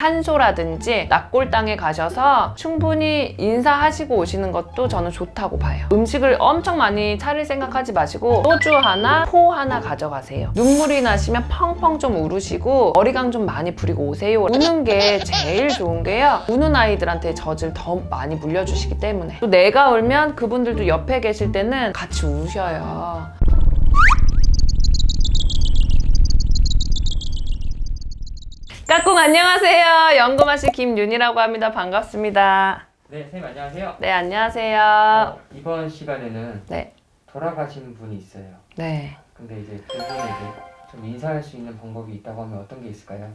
산소라든지 납골당에 가셔서 충분히 인사하시고 오시는 것도 저는 좋다고 봐요. 음식을 엄청 많이 차릴 생각하지 마시고 소주 하나, 포 하나 가져가세요. 눈물이 나시면 펑펑 좀 우르시고 어리광 좀 많이 부리고 오세요. 우는 게 제일 좋은 게요. 우는 아이들한테 젖을 더 많이 물려주시기 때문에 또 내가 울면 그분들도 옆에 계실 때는 같이 우셔요. 까꿍 안녕하세요. 연금아씨 김윤이라고 합니다. 반갑습니다. 네, 선생님 안녕하세요. 네, 안녕하세요. 어, 이번 시간에는 네. 돌아가신 분이 있어요. 네. 근데 이제 그분에게 좀 인사할 수 있는 방법이 있다고 하면 어떤 게 있을까요?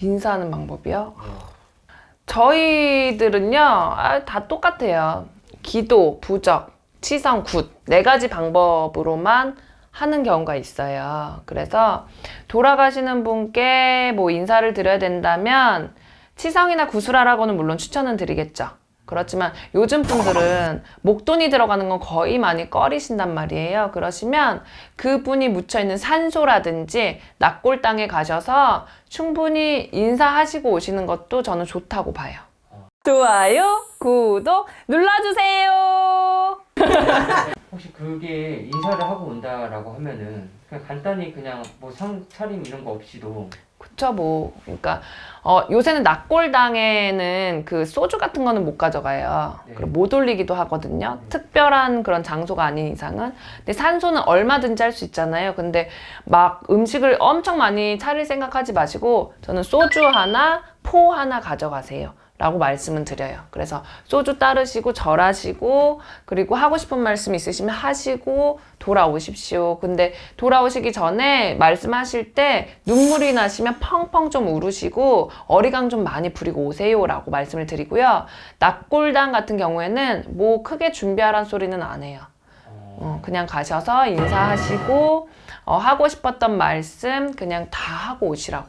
인사하는 방법이요? 네. 저희들은요, 아, 다 똑같아요. 기도, 부적, 치성, 굿. 네 가지 방법으로만 하는 경우가 있어요. 그래서 돌아가시는 분께 뭐 인사를 드려야 된다면 치성이나 구슬하라고는 물론 추천은 드리겠죠. 그렇지만 요즘 분들은 목돈이 들어가는 건 거의 많이 꺼리신단 말이에요. 그러시면 그분이 묻혀있는 산소라든지 납골당에 가셔서 충분히 인사하시고 오시는 것도 저는 좋다고 봐요. 좋아요, 구독 눌러주세요. 혹시 그게 인사를 하고 온다라고 하면은 그냥 간단히 그냥 뭐 상 차림 이런 거 없이도 그쵸, 뭐. 그러니까, 어, 요새는 납골당에는 그 소주 같은 거는 못 가져가요. 네. 그리고 못 올리기도 하거든요. 네. 특별한 그런 장소가 아닌 이상은. 근데 산소는 얼마든지 할 수 있잖아요. 근데 막 음식을 엄청 많이 차릴 생각하지 마시고, 저는 소주 하나, 포 하나 가져가세요. 라고 말씀은 드려요. 그래서 소주 따르시고 절하시고 그리고 하고 싶은 말씀 있으시면 하시고 돌아오십시오. 근데 돌아오시기 전에 말씀하실 때 눈물이 나시면 펑펑 좀 우르시고 어리광 좀 많이 부리고 오세요 라고 말씀을 드리고요. 납골당 같은 경우에는 뭐 크게 준비하란 소리는 안 해요. 어, 어, 그냥 가셔서 인사하시고 어, 하고 싶었던 말씀 그냥 다 하고 오시라고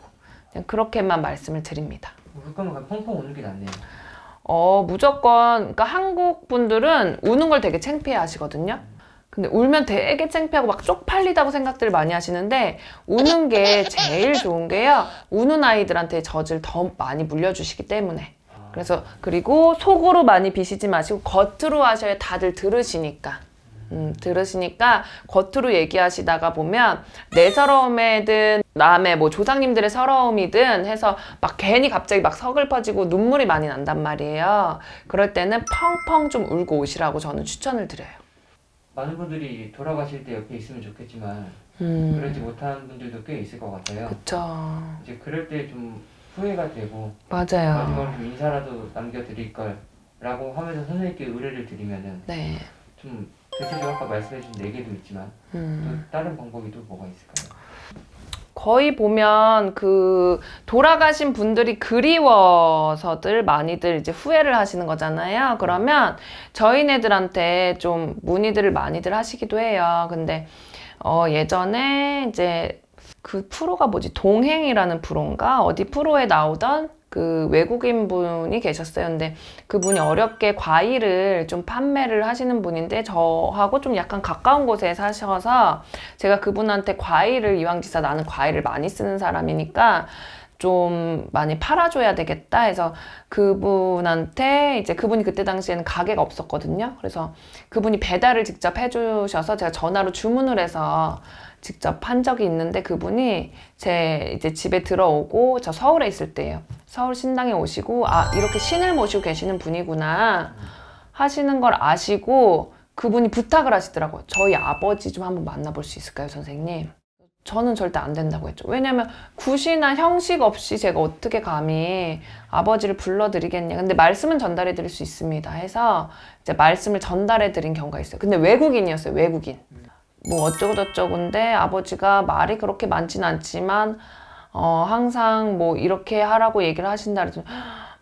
그냥 그렇게만 말씀을 드립니다. 울 거면 펑펑 우는 게 낫네요. 어, 무조건, 그러니까 한국 분들은 우는 걸 되게 창피해 하시거든요. 근데 울면 되게 창피하고 막 쪽팔리다고 생각들을 많이 하시는데, 우는 게 제일 좋은 게요. 우는 아이들한테 젖을 더 많이 물려주시기 때문에. 아, 그래서, 그리고 속으로 많이 비시지 마시고, 겉으로 하셔야 다들 들으시니까. 음, 들으시니까 겉으로 얘기하시다가 보면 내 서러움이든 남의 뭐 조상님들의 서러움이든 해서 막 괜히 갑자기 막 서글퍼지고 눈물이 많이 난단 말이에요. 그럴 때는 펑펑 좀 울고 오시라고 저는 추천을 드려요. 많은 분들이 돌아가실 때 옆에 있으면 좋겠지만 음, 그러지 못한 분들도 꽤 있을 것 같아요. 그쵸. 이제 그럴 때 좀 후회가 되고 맞아요. 마지막으로 좀 인사라도 남겨드릴 걸라고 하면서 선생님께 의뢰를 드리면은 네. 좀 대체적으로 아까 말씀해주신 네 개도 있지만 음. 또 다른 방법이 또 뭐가 있을까요? 거의 보면 그 돌아가신 분들이 그리워서들 많이들 이제 후회를 하시는 거잖아요. 그러면 저희네들한테 좀 문의들을 많이들 하시기도 해요. 근데 어 예전에 이제 그 프로가 뭐지? 동행이라는 프로인가? 어디 프로에 나오던 그 외국인 분이 계셨어요. 근데 그분이 어렵게 과일을 좀 판매를 하시는 분인데 저하고 좀 약간 가까운 곳에 사셔서 제가 그분한테 과일을 이왕 지사 나는 과일을 많이 쓰는 사람이니까 좀 많이 팔아줘야 되겠다 해서 그분한테 이제 그분이 그때 당시에는 가게가 없었거든요. 그래서 그분이 배달을 직접 해주셔서 제가 전화로 주문을 해서 직접 한 적이 있는데 그분이 제 이제 집에 들어오고 저 서울에 있을 때예요. 서울 신당에 오시고 아 이렇게 신을 모시고 계시는 분이구나 하시는 걸 아시고 그분이 부탁을 하시더라고요. 저희 아버지 좀 한번 만나볼 수 있을까요, 선생님? 저는 절대 안 된다고 했죠. 왜냐면 굿이나 형식 없이 제가 어떻게 감히 아버지를 불러드리겠냐. 근데 말씀은 전달해 드릴 수 있습니다. 해서 이제 말씀을 전달해 드린 경우가 있어요. 근데 외국인이었어요, 외국인. 뭐 어쩌고저쩌고인데 아버지가 말이 그렇게 많진 않지만 어 항상 뭐 이렇게 하라고 얘기를 하신다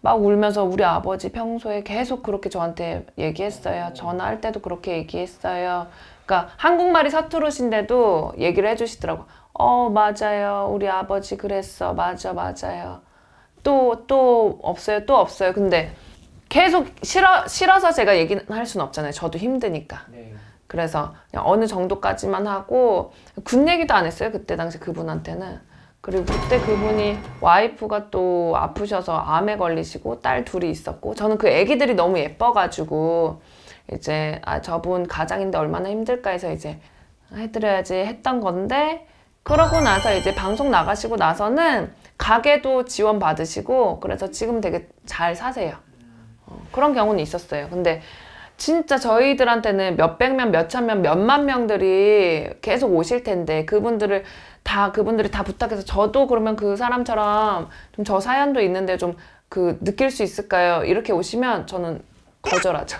막 울면서 우리 아버지 평소에 계속 그렇게 저한테 얘기했어요. 전화할 때도 그렇게 얘기했어요. 그러니까 한국말이 서투르신데도 얘기를 해주시더라고. 어 맞아요. 우리 아버지 그랬어. 맞아 맞아요. 또 또 없어요. 또 없어요. 근데 계속 싫어 싫어서 제가 얘기는 할 수는 없잖아요. 저도 힘드니까. 네. 그래서 그냥 어느 정도까지만 하고 군 얘기도 안 했어요. 그때 당시 그분한테는 그리고 그때 그분이 와이프가 또 아프셔서 암에 걸리시고 딸 둘이 있었고 저는 그 아기들이 너무 예뻐가지고 이제 아 저분 가장인데 얼마나 힘들까 해서 이제 해드려야지 했던 건데 그러고 나서 이제 방송 나가시고 나서는 가게도 지원 받으시고 그래서 지금 되게 잘 사세요. 어, 그런 경우는 있었어요. 근데 진짜 저희들한테는 몇백 명, 몇천 명, 몇만 명들이 계속 오실 텐데 그분들을 다 그분들이 다 부탁해서 저도 그러면 그 사람처럼 좀 저 사연도 있는데 좀 그 느낄 수 있을까요? 이렇게 오시면 저는 거절하죠.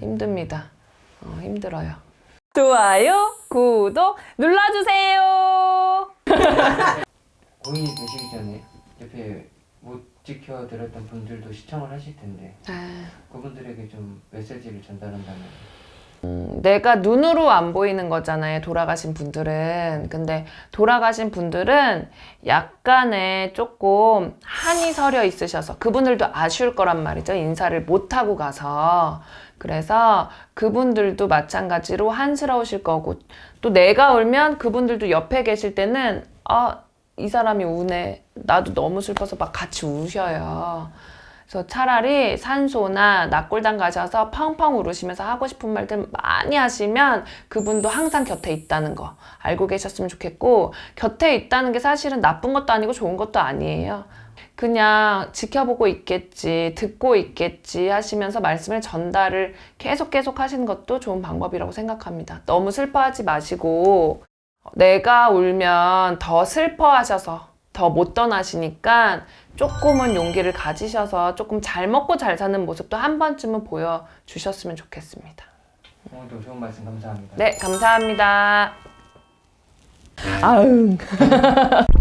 힘듭니다. 어, 힘들어요. 좋아요, 구독 눌러주세요. 옆에 못 지켜드렸던 분들도 시청을 하실 텐데 아, 그분들에게 좀 메시지를 전달한다면 내가 눈으로 안 보이는 거잖아요. 돌아가신 분들은. 근데 돌아가신 분들은 약간의 조금 한이 서려 있으셔서 그분들도 아쉬울 거란 말이죠. 인사를 못 하고 가서. 그래서 그분들도 마찬가지로 한스러우실 거고 또 내가 울면 그분들도 옆에 계실 때는 아, 이 사람이 우네. 나도 너무 슬퍼서 막 같이 우셔요. 그래서 차라리 산소나 낙골당 가셔서 펑펑 울으시면서 하고 싶은 말들 많이 하시면 그분도 항상 곁에 있다는 거 알고 계셨으면 좋겠고 곁에 있다는 게 사실은 나쁜 것도 아니고 좋은 것도 아니에요. 그냥 지켜보고 있겠지, 듣고 있겠지 하시면서 말씀을 전달을 계속 계속 하시는 것도 좋은 방법이라고 생각합니다. 너무 슬퍼하지 마시고 내가 울면 더 슬퍼하셔서 더 못 떠나시니까 조금은 용기를 가지셔서 조금 잘 먹고 잘 사는 모습도 한 번쯤은 보여주셨으면 좋겠습니다. 오늘도 좋은 말씀 감사합니다. 네, 감사합니다. 아응.